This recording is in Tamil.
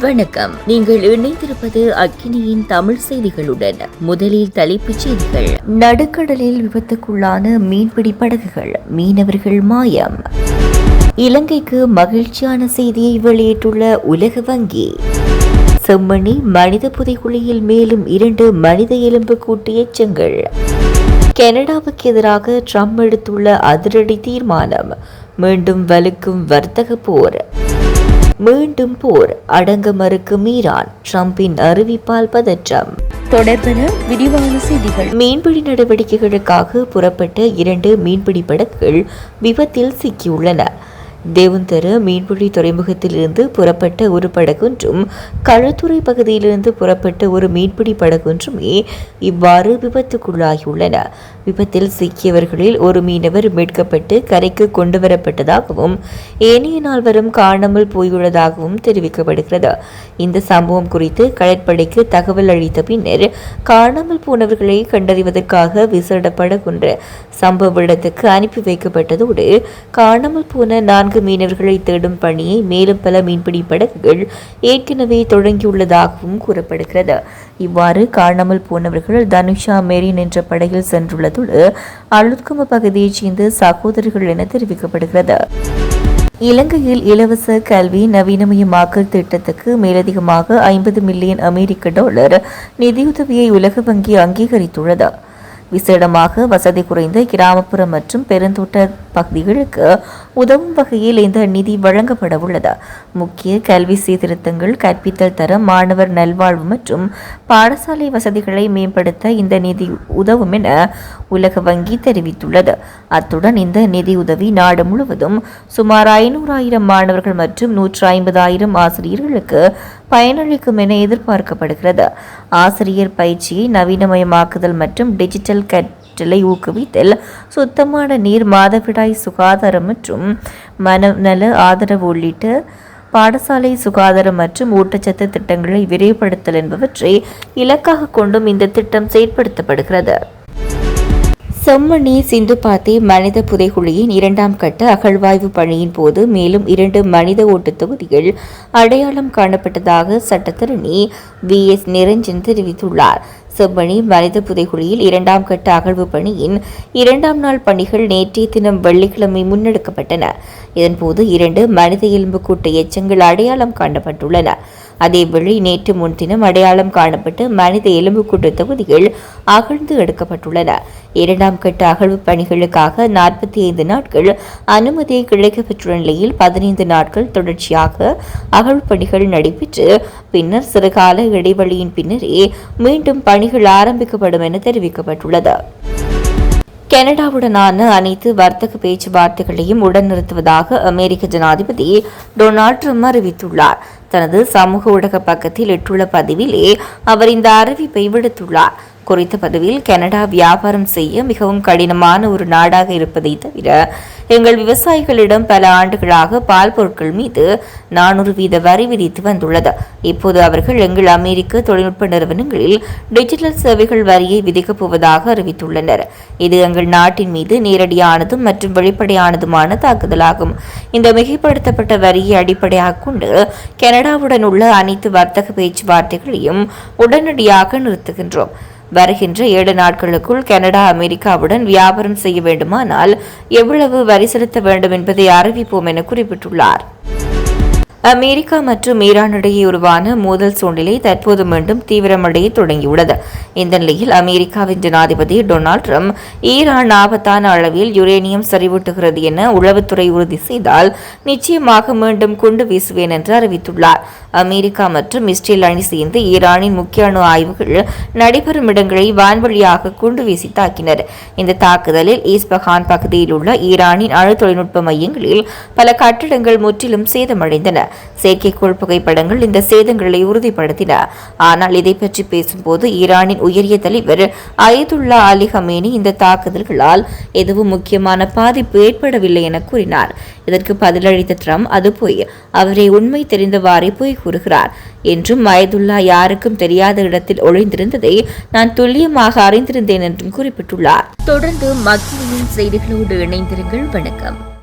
வணக்கம். நீங்கள் இணைந்திருப்பது அக்கினியின் தமிழ் செய்திகளுடன். முதலில் தலைப்புச் செய்திகள். நடுக்கடலில் விபத்துக்குள்ளான மீன்பிடி படகுகள் மீனவர்கள் மாயம். இலங்கைக்கு மகிழ்ச்சியான செய்தியை வெளியிட்டுள்ள உலக வங்கி. செம்மணி மனித புதைக்குழியில் மேலும் இரண்டு மனித எலும்பு கூட்டு எச்சங்கள் கனடாவுக்கு எதிராக ட்ரம்ப் எடுத்துள்ள அதிரடி தீர்மானம். மீண்டும் வலுக்கும் வர்த்தக போர். மீண்டும் போர் அடங்க மறுக்கும் ஈரான் ட்ரம்பின் அறிவிப்பால் பதற்றம். தொடர்பென விரிவான செய்திகள். மீன்பிடி நடவடிக்கைகளுக்காக புறப்பட்ட இரண்டு மீன்பிடி படகுகள் விபத்தில் சிக்கியுள்ளன. தேவந்தர மீன்பிடி துறைமுகத்திலிருந்து புறப்பட்ட ஒரு படகொன்றும் களத்துறை பகுதியிலிருந்து புறப்பட்ட ஒரு மீன்பிடி படகொன்றுமே இவ்வாறு விபத்துக்குள்ளாகியுள்ளன. விபத்தில் சிக்கியவர்களில் ஒரு மீனவர் மீட்கப்பட்டு கரைக்கு கொண்டு வரப்பட்டதாகவும் ஏனைய நால்வரும் காணாமல் போயுள்ளதாகவும் தெரிவிக்கப்படுகிறது. இந்த சம்பவம் குறித்து கடற்படைக்கு தகவல் அளித்த பின்னர் காணாமல் போனவர்களை கண்டறிவதற்காக விசேட படகொன்று சம்பவ இடத்துக்கு அனுப்பி வைக்கப்பட்டதோடு காணாமல் போன நான்கு மீனவர்களை தேடும் பணியை மேலும் பல மீன்பிடி படகுகள் ஏற்கனவே தொடங்கியுள்ளதாகவும் கூறப்படுகிறது. இவ்வாறு காணாமல் போனவர்கள் தனுஷா மேரின் என்ற படகில் சென்றுள்ளதோடு அழுத்கும பகுதியைச் சேர்ந்த சகோதரர்கள் என தெரிவிக்கப்படுகிறது. இலங்கையில் இலவச கல்வி நவீனமயமாக்கல் திட்டத்துக்கு மேலதிகமாக ஐம்பது மில்லியன் அமெரிக்க டாலர் நிதியுதவியை உலக வங்கி அங்கீகரித்துள்ளது. விசேடமாக வசதி குறைந்த கிராமப்புற மற்றும் பெருந்தோட்ட பகுதிகளுக்கு உதவும் வகையில் இந்த நிதி வழங்கப்பட உள்ளது. முக்கிய கல்வி சீர்திருத்தங்கள் கற்பித்தல் தரம் மாணவர் நல்வாழ்வு மற்றும் பாடசாலை வசதிகளை மேம்படுத்த இந்த நிதி உதவும் என உலக வங்கி தெரிவித்துள்ளது. அத்துடன் இந்த நிதி உதவி நாடு முழுவதும் சுமார் ஐநூறாயிரம் மாணவர்கள் மற்றும் நூற்று ஐம்பதாயிரம் ஆசிரியர்களுக்கு பயனளிக்கும் என எதிர்பார்க்கப்படுகிறது. ஆசிரியர் பயிற்சியை நவீனமயமாக்குதல் மற்றும் டிஜிட்டல் கற்றலை ஊக்குவித்தல் சுத்தமான நீர் மாதவிடாய் சுகாதாரம் மற்றும் மனநல ஆதரவு உள்ளிட்ட பாடசாலை சுகாதாரம் மற்றும் ஊட்டச்சத்து திட்டங்களை விரைவுபடுத்தல் என்பவற்றை இலக்காக கொண்டும் இந்த திட்டம் செயற்படுத்தப்படுகிறது. செம்மணி சிந்துபாத்தி மனித புதைகுழியின் இரண்டாம் கட்ட அகழ்வாய்வு பணியின் போது மேலும் இரண்டு மனித ஓட்டு தொகுதிகள் அடையாளம் காணப்பட்டதாக சட்டத்தரணி வி. எஸ். நிரஞ்சன் தெரிவித்துள்ளார். செம்மணி மனித புதைகுழியில் இரண்டாம் கட்ட அகழ்வு பணியின் இரண்டாம் நாள் பணிகள் நேற்றைய தினம் வெள்ளிக்கிழமை முன்னெடுக்கப்பட்டன. இதன்போது இரண்டு மனித எலும்புக்கூட்ட எச்சங்கள் அடையாளம் காணப்பட்டுள்ளன. அதேவேளை நேற்று முன்தினம் அடையாளம் காணப்பட்டு மனித எலும்புக்கூட்டு தொகுதிகள் அகழ்ந்து எடுக்கப்பட்டுள்ளன. இரண்டாம் கட்ட அகழ்வு பணிகளுக்காக நாற்பத்தி ஐந்து நாட்கள் அனுமதி கிடைக்கப்பெற்றுள்ள நிலையில் பதினைந்து நாட்கள் தொடர்ச்சியாக அகழ்வு பணிகள் நடைபெற்று பின்னர் சிறுகால இடைவெளியின் பின்னரே மீண்டும் பணிகள் ஆரம்பிக்கப்படும் என தெரிவிக்கப்பட்டுள்ளது. கனடாவுடனான அனைத்து வர்த்தக பேச்சுவார்த்தைகளையும் உடன் நிறுத்துவதாக அமெரிக்க ஜனாதிபதி டொனால்ட் ட்ரம்ப் அறிவித்துள்ளார். தனது சமூக ஊடக பக்கத்தில் இட்டுள்ள பதிவிலே அவர் இந்த அறிவிப்பை விடுத்துள்ளார். குறித்த பதிவில் கனடா வியாபாரம் செய்ய மிகவும் கடினமான ஒரு நாடாக இருப்பதை தவிர எங்கள் விவசாயிகளிடம் பல ஆண்டுகளாக பால் பொருட்கள் மீது நானூறு வீத வரி விதித்து வந்துள்ளது. இப்போது அவர்கள் எங்கள் அமெரிக்க தொழில்நுட்ப நிறுவனங்களில் டிஜிட்டல் சேவைகள் வரியை விதிக்கப் போவதாக அறிவித்துள்ளனர். இது எங்கள் நாட்டின் மீது நேரடியானதும் மற்றும் வெளிப்படையானதுமான தாக்குதலாகும். இந்த மிகைப்படுத்தப்பட்ட வரியை அடிப்படையாக கொண்டு கனடாவுடன் உள்ள அனைத்து வர்த்தக பேச்சுவார்த்தைகளையும் உடனடியாக நிறுத்துகின்றோம். வருகின்ற ஏழு நாட்களுக்குள் கனடா அமெரிக்காவுடன் வியாபாரம் செய்ய வேண்டுமானால் எவ்வளவு வரி செலுத்த வேண்டும் என்பதை அறிவிப்போம் என குறிப்பிட்டுள்ளார். அமெரிக்கா மற்றும் ஈரான் இடையே உருவான மோதல் சூழ்நிலை தற்போது மீண்டும் தீவிரமடைய தொடங்கியுள்ளது. இந்த நிலையில் அமெரிக்காவின் ஜனாதிபதி டொனால்ட் ட்ரம்ப் ஈரான் ஆபத்தான அளவில் யுரேனியம் சரிவூட்டுகிறது என உளவுத்துறை உறுதி செய்தால் நிச்சயமாக மீண்டும் குண்டு வீசுவேன் என்று அறிவித்துள்ளார். அமெரிக்கா மற்றும் இஸ்ரேல் அணி சேர்ந்து ஈரானின் முக்கிய அணு ஆய்வுகள் நடைபெறும் இடங்களை வான்வழியாக குண்டு வீசி தாக்கினர். இந்த தாக்குதலில் ஈஸ்பஹான் பகுதியில் உள்ள ஈரானின் அணு தொழில்நுட்ப மையங்களில் பல கட்டிடங்கள் முற்றிலும் சேதமடைந்தன. செயற்கைக்கோள் புகைப்படங்கள் இந்த சேதங்களை உறுதிப்படுத்தின. ஆனால் இதை பற்றி பேசும்போது ஈரானின் உயரிய தலைவர் அயதுல்லா அலி ஹமேனி இந்த தாக்குதல்களால் எதுவும் முக்கியமான பாதிப்பு ஏற்படவில்லை என கூறினார். இதற்கு பதிலளித்த ட்ரம்ப் அது போய் அவரை உண்மை தெரிந்தவாறே போய் கூறுகிறார் என்றும் அயதுல்லா யாருக்கும் தெரியாத இடத்தில் ஒளிந்திருந்ததை நான் துல்லியமாக அறிந்திருந்தேன் என்றும் குறிப்பிட்டுள்ளார். தொடர்ந்து மக்களின் செய்திகளோடு இணைந்திருங்கள். வணக்கம்.